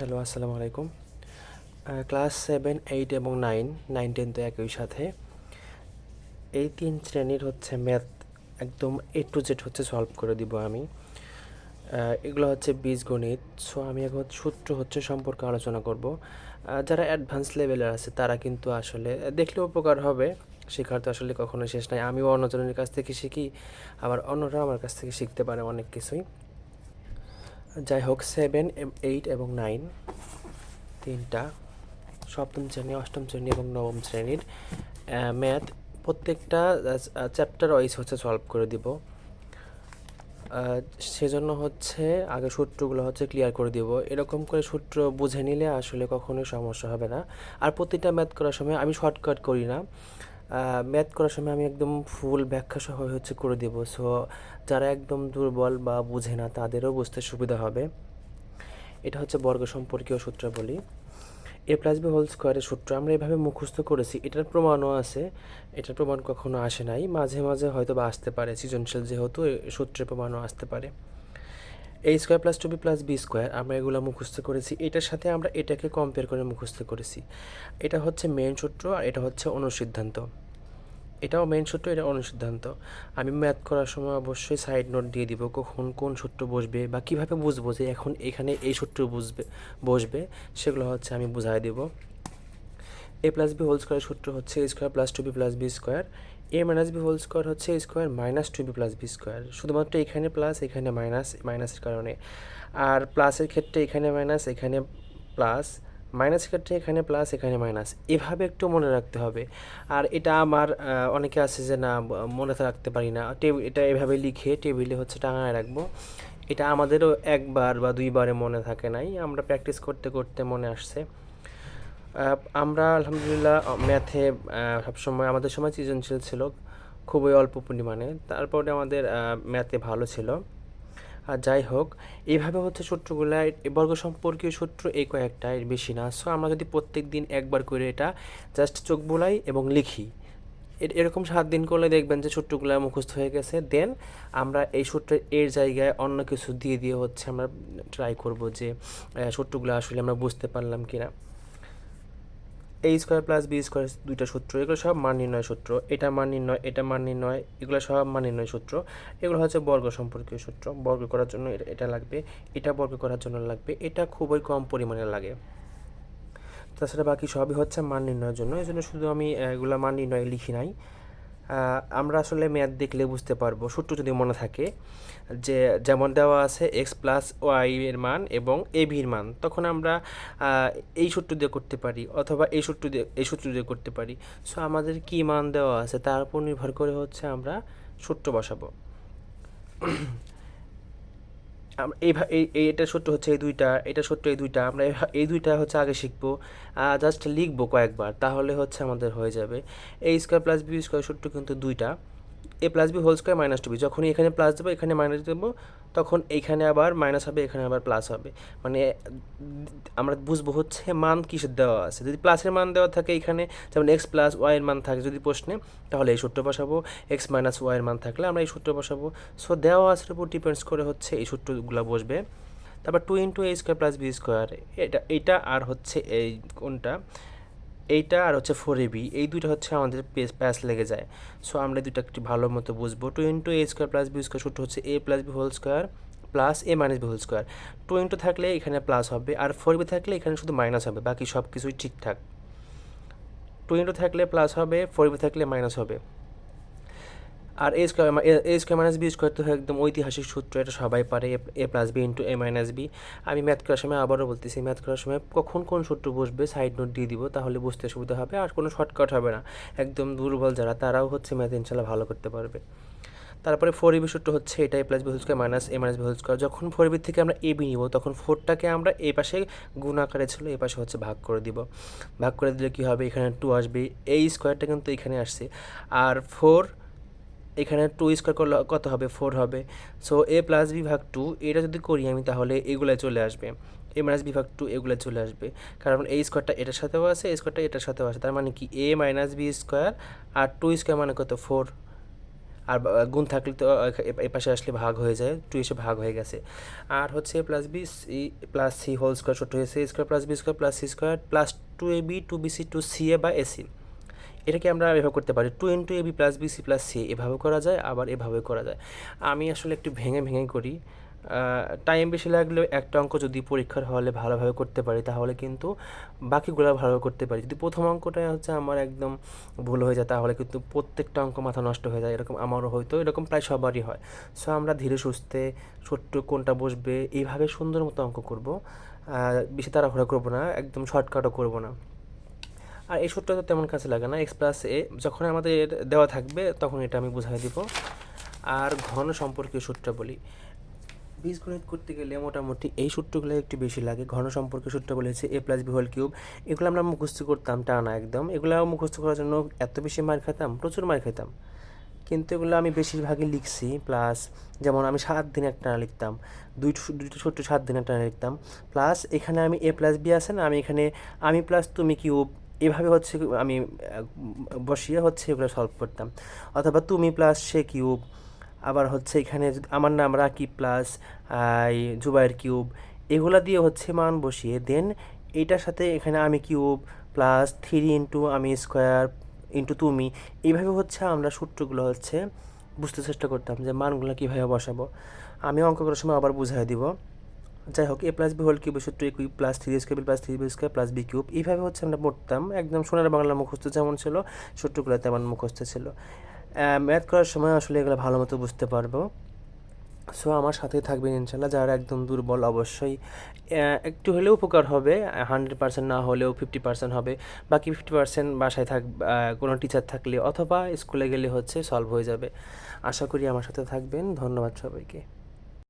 Hello, আসসালামু আলাইকুম। Class seven, eight এবং নাইন নাইন, টেন তো একই সাথে। এই তিন শ্রেণির হচ্ছে ম্যাথ একদম এ টু জেড হচ্ছে সলভ করে দিব আমি। এগুলো হচ্ছে বীজগণিত। সো আমি এখন সূত্র হচ্ছে সম্পর্কে আলোচনা করব। যারা অ্যাডভান্স লেভেলের আছে, তারা কিন্তু আসলে দেখলে উপকার হবে। শেখার তো আসলে কখনো শেষ নাই। আমিও অন্যজনের কাছ থেকে শিখি, আবার অন্যরা আমার কাছ থেকে শিখতে পারে অনেক কিছুই। যাই হোক সেভেন এইট এবং নাইন তিনটা। সপ্তম শ্রেণি, অষ্টম শ্রেণি এবং নবম শ্রেণির ম্যাথ প্রত্যেকটা চ্যাপ্টার ওয়াইজ হচ্ছে সলভ করে দিব। সেজন্য হচ্ছে আগে সূত্রগুলো হচ্ছে ক্লিয়ার করে দিব। এরকম করে সূত্র বুঝে নিলে আসলে কখনোই সমস্যা হবে না। আর প্রতিটা ম্যাথ করার সময় আমি শর্টকাট করি না। ম্যাথ করার সময় আমি একদম ফুল ব্যাখ্যা সহ হচ্ছে করে দেব। সো যারা একদম দুর্বল বা বুঝে না, তাদেরও বুঝতে সুবিধা হবে। এটা হচ্ছে বর্গ সম্পর্কীয় সূত্র বলি এ প্লাস বি হোল স্কোয়ারের সূত্র, আমরা এভাবে মুখস্থ করেছি। এটার প্রমাণও আছে। এটার প্রমাণ কখনো আসে নাই। মাঝে মাঝে হয়তো বা আসতে পারে। সৃজনশীল যেহেতু সূত্রের প্রমাণও আসতে পারে। A square plus two B plus B square আমরা এগুলো মুখস্থ করেছি। এটার সাথে আমরা এটাকে কম্পেয়ার করে মুখস্থ করেছি। এটা হচ্ছে মেন সূত্র আর এটা হচ্ছে অনুসিদ্ধান্ত। এটাও মেন সূত্র, এটা অনুসিদ্ধান্ত। আমি ম্যাথ করার সময় অবশ্যই সাইড নোট দিয়ে দিব কখন কোন সূত্র বসবে বা কীভাবে বুঝব যে এখন এখানে এই সূত্র বুঝবে, বসবে, সেগুলো হচ্ছে আমি বুঝাই দেব। A plus B whole square সূত্র হচ্ছে square plus two B plus B square A minus B whole square হচ্ছে A square minus two B plus B square শুধুমাত্র এখানে প্লাস এখানে মাইনাস মাইনাসের কারণে। আর প্লাসের ক্ষেত্রে এখানে মাইনাস এখানে প্লাস মাইনাসের ক্ষেত্রে এখানে প্লাস এখানে মাইনাস এভাবে একটু মনে রাখতে হবে। আর এটা আমার অনেকে আছে যে না মনে রাখতে পারি না। টেবিল এটা এভাবে লিখে টেবিলে হচ্ছে টাঙায় রাখব। এটা আমাদেরও একবার বা দুইবারে মনে থাকে নাই। আমরা প্র্যাকটিস করতে করতে মনে আসছে। আমরা আলহামদুলিল্লাহ ম্যাথে সবসময় আমাদের সময় সৃজনশীল ছিল, খুবই অল্প পরিমাণে। তারপরে আমাদের ম্যাথে ভালো ছিল। আর যাই হোক এইভাবে হচ্ছে সূত্রগুলো বর্গ সম্পর্কীয় সূত্র এই কয়েকটা, এর বেশি না। সো আমরা যদি প্রত্যেক দিন একবার করে এটা জাস্ট চোখ বোলাই এবং লিখি, এর- এরকম সাত দিন করলে দেখবেন যে সূত্রগুলো মুখস্থ হয়ে গেছে। দেন আমরা এই সূত্রের, এর জায়গায় অন্য কিছু দিয়ে দিয়ে হচ্ছে আমরা ট্রাই করব যে সূত্রগুলো আসলে আমরা বুঝতে পারলাম কিনা। A square plus B square দুইটা সূত্র, এগুলো সব মান নির্ণয় সূত্র। এটা মান নির্ণয়, এটা মান নির্ণয়, এগুলো সব মান নির্ণয় সূত্র। এগুলো হচ্ছে বর্গ সম্পর্কীয় সূত্র। বর্গ করার জন্য এটা- লাগবে, এটা বর্গ করার জন্য লাগবে, এটা খুবই কম পরিমাণে লাগে। তাছাড়া বাকি সবই হচ্ছে মান নির্ণয়ের জন্য। এই জন্য শুধু আমি, এগুলো মান নির্ণয় লিখি নাই। আমরা আসলে ম্যাথ দেখলে বুঝতে পারব। সূত্র যদি মনে থাকে, যে যেমন দেওয়া আছে এক্স প্লাস ওয়াই এর মান এবং এ ভির মান, তখন আমরা এই সূত্র দিয়ে করতে পারি অথবা এই সূত্র দিয়ে, এই সূত্র দিয়ে করতে পারি। সো আমাদের কী মান দেওয়া আছে, তার উপর নির্ভর করে হচ্ছে আমরা সূত্র বসাবো। এই এটা সত্য হচ্ছে এই দুইটা, এটা সত্য এই দুইটা, আমরা এই দুইটা হচ্ছে আগে শিখব জাস্ট লিখব কয়েকবার, তাহলে হচ্ছে আমাদের হয়ে যাবে। এই স্কোয়ার প্লাস বি স্কোয়ার সত্য কিন্তু দুইটা। A plus B whole square minus two B যখনই এখানে প্লাস দেবো, এখানে মাইনাস দেবো, তখন এইখানে আবার মাইনাস হবে, এখানে আবার প্লাস হবে। মানে আমরা বুঝব হচ্ছে মান কিসের দেওয়া আছে। যদি প্লাসের মান দেওয়া থাকে এখানে, যেমন এক্স প্লাস ওয়াইয়ের মান থাকে যদি প্রশ্নে, তাহলে এই সূত্র বসাবো। এক্স মাইনাস ওয়াইয়ের মান থাকলে আমরা এই সূত্র বসাবো। সো দেওয়া আছে উপর ডিপেন্ডস করে হচ্ছে এই সূত্রগুলো বসবে। তারপর two into A square plus B square এটা এইটা আর হচ্ছে এই কোনটা? এইটা আর হচ্ছে ফোর এবি এই দুইটা হচ্ছে আমাদের পেস প্যাস লেগে যায়। সো আমরা দুটো একটু ভালো মতো বুঝব। Two into A square plus B square সূত্র হচ্ছে A plus B whole square plus A minus B whole square two into থাকলে এখানে প্লাস হবে আর ফোর বি থাকলে এখানে শুধু মাইনাস হবে, বাকি সব কিছুই ঠিকঠাক। টু ইন্টু থাকলে প্লাস হবে ফোর বি থাকলে মাইনাস হবে। আর A square A square minus B square তো একদম ঐতিহাসিক সূত্র, এটা সবাই পারে A plus B into A minus B আমি ম্যাথ করার সময় আবারও বলতেছি ম্যাথ করার সময় কখন কোন সূত্র বসবে সাইড নোট দিয়ে দিব, তাহলে বুঝতে সুবিধা হবে, আর কোনো শর্টকাট হবে না। একদম দুর্বল যারা, তারাও হচ্ছে ম্যাথ ইনশাল্লাহ ভালো করতে পারবে। তারপরে ফোর এবি সূত্র হচ্ছে, এটা A plus B whole square minus A minus B whole square যখন ফোর এবি থেকে আমরা এ বি নিব, তখন ফোরটাকে আমরা এই পাশে গুণ আকারে ছিল এই পাশে হচ্ছে ভাগ করে দিব। ভাগ করে দিলে কী হবে? এখানে টু আসবে। এই স্কোয়ারটা কিন্তু এখানে আসছে। আর ফোর এখানে টু স্কোয়ার করলে কত হবে? ফোর হবে। সো এ প্লাস বি ভাগ টু এটা যদি করি আমি তাহলে এগুলায় চলে আসবে। এ মাইনাস বি ভাগ টু এগুলো চলে আসবে। কারণ এই স্কোয়ারটা এটার সাথেও আছে, এই স্কোয়ারটা এটার সাথেও আছে। তার মানে কি? এ মাইনাস বি স্কোয়ার আর টু স্কোয়ার মানে কত? ফোর আর গুণ থাকলে তো এ পাশে আসলে ভাগ হয়ে যায়। টু এসে ভাগ হয়ে গেছে। আর হচ্ছে A plus B C plus C whole square ছোট হয়েছে। Square plus B square plus C square plus two A B two B C two C A বা এসি এটাকে আমরা এভাবে করতে পারি। Two into A B plus B C plus C এভাবে করা যায়, আবার এভাবে করা যায়। আমি আসলে একটু ভেঙে ভেঙে করি। টাইম বেশি লাগলেও একটা অঙ্ক যদি পরীক্ষার হলে ভালোভাবে করতে পারি, তাহলে কিন্তু বাকিগুলো ভালোভাবে করতে পারি। যদি প্রথম অঙ্কটা হচ্ছে আমার একদম ভুল হয়ে যায়, তাহলে কিন্তু প্রত্যেকটা অঙ্ক মাথা নষ্ট হয়ে যায়। এরকম আমারও হয়তো এরকম প্রায় সবারই হয়। সো আমরা ধীরে সুস্থে ছোট্ট কোনটা বসবে এইভাবে সুন্দর মতো অঙ্ক করব। বেশি তাড়াহুড়া করব না, একদম শর্টকাটও করব না। আর এই সূত্রটা তো তেমন কাছে লাগে না এক্স প্লাস এ যখন আমাদের দেওয়া থাকবে, তখন এটা আমি বুঝাই দিব। আর ঘন সম্পর্কীয় সূত্র বলি। বীজগণিত করতে গেলে মোটামুটি এই সূত্রগুলো একটু বেশি লাগে। ঘন সম্পর্কে সূত্র বলেছে A plus B whole cube এগুলো আমরা মুখস্থ করতাম, টানা একদম। এগুলো মুখস্থ করার জন্য এত বেশি মার খেতাম প্রচুর মার খেতাম কিন্তু এগুলো আমি বেশিরভাগই লিখছি প্লাস যেমন আমি সাত দিন একটা লিখতাম, দুই দুইটা ছোট্ট সাত দিন একটা লিখতাম। প্লাস এখানে আমি এ প্লাস বি আছে না, আমি এখানে, আমি প্লাস তুমি কিউব এভাবে হচ্ছে আমি বসিয়ে হচ্ছে এগুলো সলভ করতাম। অথবা তুমি প্লাস সে কিউব আবার হচ্ছে এখানে আমার নাম রাকি প্লাস জুবাইর কিউব এগুলা দিয়ে হচ্ছে মান বসিয়ে দেন এইটার সাথে এখানে আমি কিউব প্লাস থ্রি ইন্টু আমি স্কোয়ার ইন্টু তুমি এইভাবে হচ্ছে আমরা সূত্রগুলো হচ্ছে বুঝতে চেষ্টা করতাম যে মানগুলো কীভাবে বসাবো। আমি অঙ্ক করার সময় আবার বুঝাই দিব। যাই হোক A plus B whole cube সূত্র A cube plus three square plus three B square plus B cube এইভাবে হচ্ছে আমরা পড়তাম। একদম সোনার বাংলা মুখস্থ যেমন ছিল, সূত্রগুলো তেমন মুখস্থ ছিল। ম্যাথ করার সময় আসলে এগুলো ভালো মতো বুঝতে পারব। সো আমার সাথেই থাকবেন ইনশাল্লাহ যারা একদম দুর্বল, অবশ্যই একটু হলেও উপকার হবে। হান্ড্রেড পার্সেন্ট না হলেও ফিফটি পার্সেন্ট হবে। বাকি ফিফটি পার্সেন্ট বাসায় থাক কোনো টিচার থাকলে অথবা স্কুলে গেলে হচ্ছে সলভ হয়ে যাবে। আশা করি আমার সাথে থাকবেন। ধন্যবাদ সবাইকে।